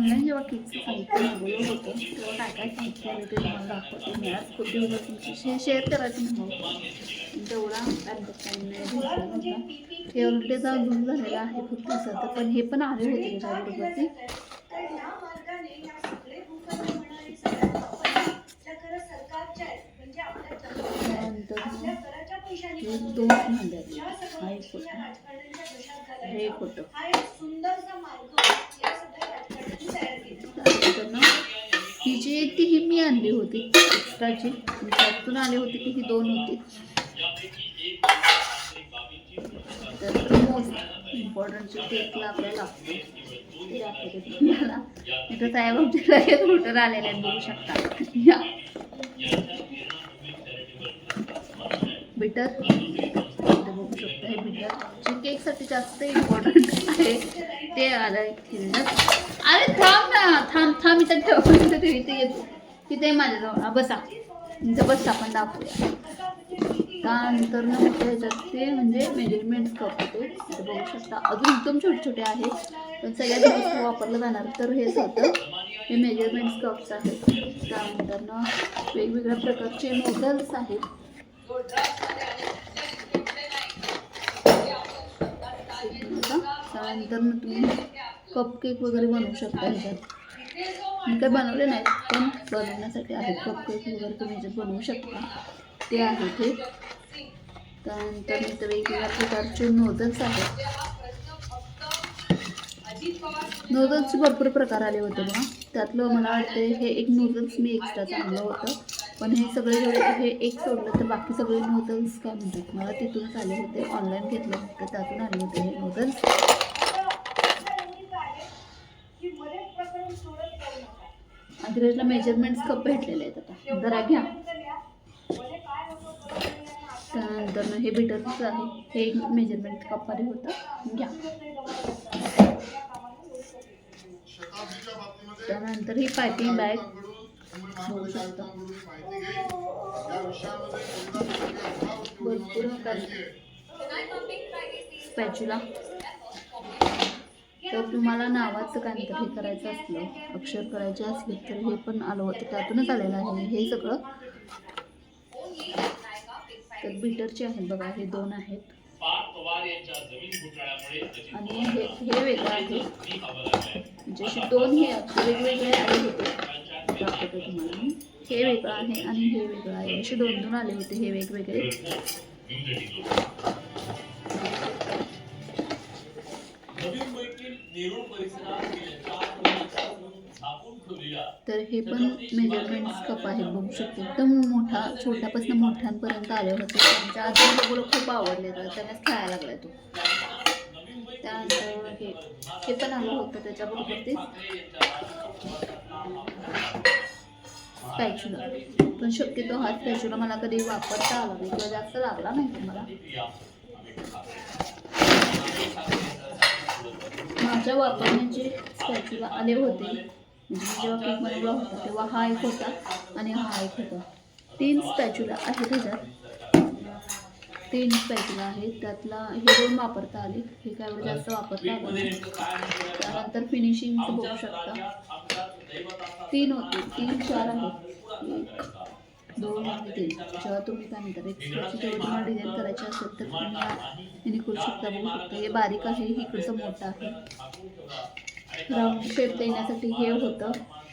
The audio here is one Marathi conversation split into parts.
ऑनलाईन जेव्हा केकचं साहित्य मागवलं होतं तेव्हा काय काय साहित्य आलं ते तुम्हाला दाखवते. मी आज खूप दिवस तुमची शेअर करायचं म्हणून तेवढा होता हे ऑलरेडी घेऊन झालेलं आहे खूप दिवसाचं पण हे पण आले होते हे दोन. हा एक फोटो ना ही जी आहे ती ही मी आणली होती. एक्स्ट्राची. त्यातून आली होती की ही दोन होती. तर मोस्ट इम्पॉर्टंट जे केकला आपल्याला लागतो ते दाखवते तुम्हाला. इथं साहेबांचे लगेच मोटर आलेले आहेत बघू शकता. या. बिटर बघू शकता हे बिटर जे केकसाठी जास्त इम्पॉर्टंट आहे ते आलं आहे खिल्लर अरे थांब ना थांब थांब इथं ठेव इथं ठेव इथे येतो तिथे माझ्याजवळ बसा. इथं बसा आपण दाखवूया. त्यानंतर ना मग ह्याच्यात ते म्हणजे मेजरमेंट कप होते इथं बघू शकता. अजून एकदम छोटे छोटे आहेत. पण सगळ्यात जास्त वापरलं जाणार तर हेच होतं. हे मेजरमेंट कप्स आहेत. त्यानंतर ना वेगवेगळ्या प्रकारचे मॉडल्स आहेत. त्यानंतर मग तुम्ही कपकेक वगैरे बनवू शकता ह्याच्यात मी काय बनवले नाही पण बनवण्यासाठी आहेत कपकेक वगैरे तुम्ही जे बनवू शकता. ते आहे ते. त्यानंतर इथं वेगवेगळ्या प्रकारचे नूडल्स आहेत. नूडल्सचे भरपूर प्रकार आले होते बघा. त्यातलं मला वाटतं हे एक नूडल्स मी एक्स्ट्रा चांगलं होतं. पण हे सगळे जेवढे हे एक सोडलं तर बाकी सगळे नूडल्स काय म्हणतात? मला तिथूनच आले होते. ऑनलाईन घेतलं होते त्यातून आले होते हे नूडल्स धीरजला मेजरमेंट्स कप भेटलेले आहेत आता. जरा घ्या. त्यानंतर हे बिटरचं आहे. हे एक मेजरमेंट कपमध्ये होतं. घ्या. त्यानंतर ही पायपिंग बॅग होऊ शकता. भरपूर स्पॅच्युला तर तुम्हाला नावाचं काय हे करायचं असलं अक्षर करायचे असले तर हे पण आलं होतं त्यातूनच आलेलं आहे. हे सगळं तर बीटरचे आहेत बघा हे दोन आहेत. आणि हे हे वेगळं आहे. म्हणजे असे दोन हे वेगवेगळे आले होते दाखवतो तुम्हाला हे वेगळं आहे आणि हे वेगळं आहे. असे दोन दोन आले होते हे वेगवेगळे. तर हे पण मेजरमेंट्स कप आहेत बघू शकतो. एकदम मोठा छोट्यापासून मोठ्यांपर्यंत आले होते. त्यांच्या आधी मुलं खूप आवडले तर त्यानेच खेळायला लागलाय तो. त्यानंतर हे हे पण आलं होतं त्याच्याबरोबर ते. स्पॅच्युला पण शक्यतो हा स्पॅच्युला मला कधी वापरता आला नाही किंवा जास्त लागला नाही मला. माझ्या वापरण्याचे स्पॅच्युला आले होते. म्हणजे जेव्हा केक बनवला होता तेव्हा हा एक होता आणि हा एक होता. तीन स्पॅच्युला आहेत ह्याच्यात. तीन स्पॅच्युला आहेत. त्यातला हे दोन वापरता आले. हे काय एवढं जास्त वापरता आलं नाही. त्यानंतर फिनिशिंग बघू शकता. तीन होते. तीन चार आहेत. दोन तीन जेव्हा तुम्ही काय म्हणतात एक्स्ट्राची जेव्हा तुम्हाला डिझाईन करायची असेल तर तुम्ही करू शकता. बघू शकता. हे बारीक आहे इकडचं मोठं आहे. राऊंड शेप देण्यासाठी हे होतं.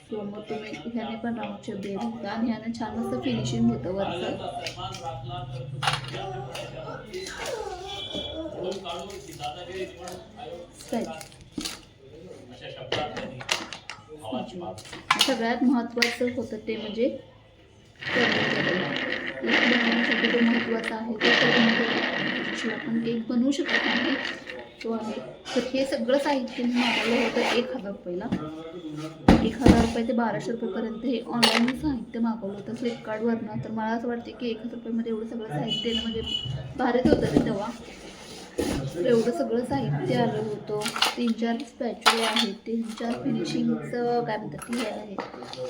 किंवा मग तुम्ही ह्याने पण राऊंड शेप देऊ शकता आणि ह्याने छान मस्त फिनिशिंग होतं वरचं. सगळ्यात महत्त्वाचं होतं ते म्हणजे बनवण्यासाठी तो महत्त्वाचा आहे तो करून आपण केक बनवू शकत नाही तो आहे तर हे सगळं साहित्य मी मागवलं होतं एक हजार रुपयाला एक हजार रुपये ते बाराशे रुपयेपर्यंत हे ऑनलाईन साहित्य मागवलं होतं फ्लिपकार्टवरनं तर मला असं वाटते की एक हजार रुपयामध्ये एवढं सगळं साहित्य म्हणजे भारीच होतं ते तेव्हा एवढं सगळं साहित्य आलं होतं. तीन चार स्पॅच्युले आहेत तीन चार फिनिशिंगचं काय म्हणतात हे आहे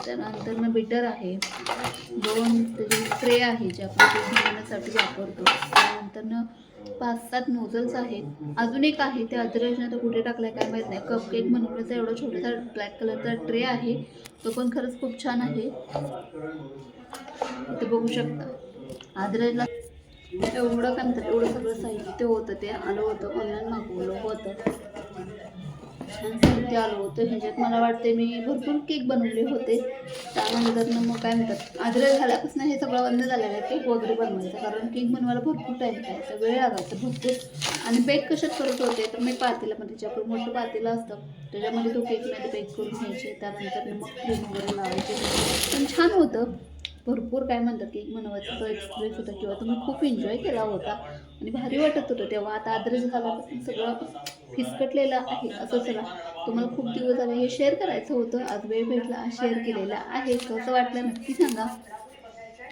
त्यानंतर मग बिटर आहे. दोन त्याचे ट्रे आहे जे आपण केक वापरतो. त्यानंतर पाच सात नोझल्स आहेत. अजून एक आहे ते अद्रजनं तर कुठे टाकलाय काय माहीत नाही. कप केक बनवण्याचा एवढा छोटासा ब्लॅक कलरचा ट्रे आहे. तो पण खरंच खूप छान आहे. ते बघू शकता. आद्रजला एवढं काय म्हणतात एवढं सगळं साहित्य होतं ते आलं होतं ऑनलाईन मागवलं होतं. छान साहित्य आलं होतं. ह्याच्यात मला वाटते मी भरपूर केक बनवले होते. त्यानंतर मग काय म्हणतात आद्रक झाल्यापासून हे सगळं बंद झालेलं आहे केक वगैरे बनवायचं. कारण केक बनवायला भरपूर टाईम लागायचा वेळ लागायचा भरपूर. आणि बेक कशात करत होते? तर मी पातेल्यामध्ये म्हणजे आपलं मोठं पातेलं असतं त्याच्यामध्ये तो केकमध्ये बेक करून घ्यायचे. त्यानंतर मग क्रीम वगैरे लावायचे. पण छान होतं. भरपूर काय म्हणतात की मनवाचा तो एक्सपिरियन्स होता किंवा तुम्ही खूप एन्जॉय केला होता. आणि भारी वाटत होतं. तेव्हा आता आदर्श झाल्यापासून सगळं फिसकटलेलं आहे असं सगळं. तुम्हाला खूप दिवस झाले हे शेअर करायचं होतं. आज वेळ भेटला. शेअर केलेला आहे. कसं वाटलं नक्की सांगा.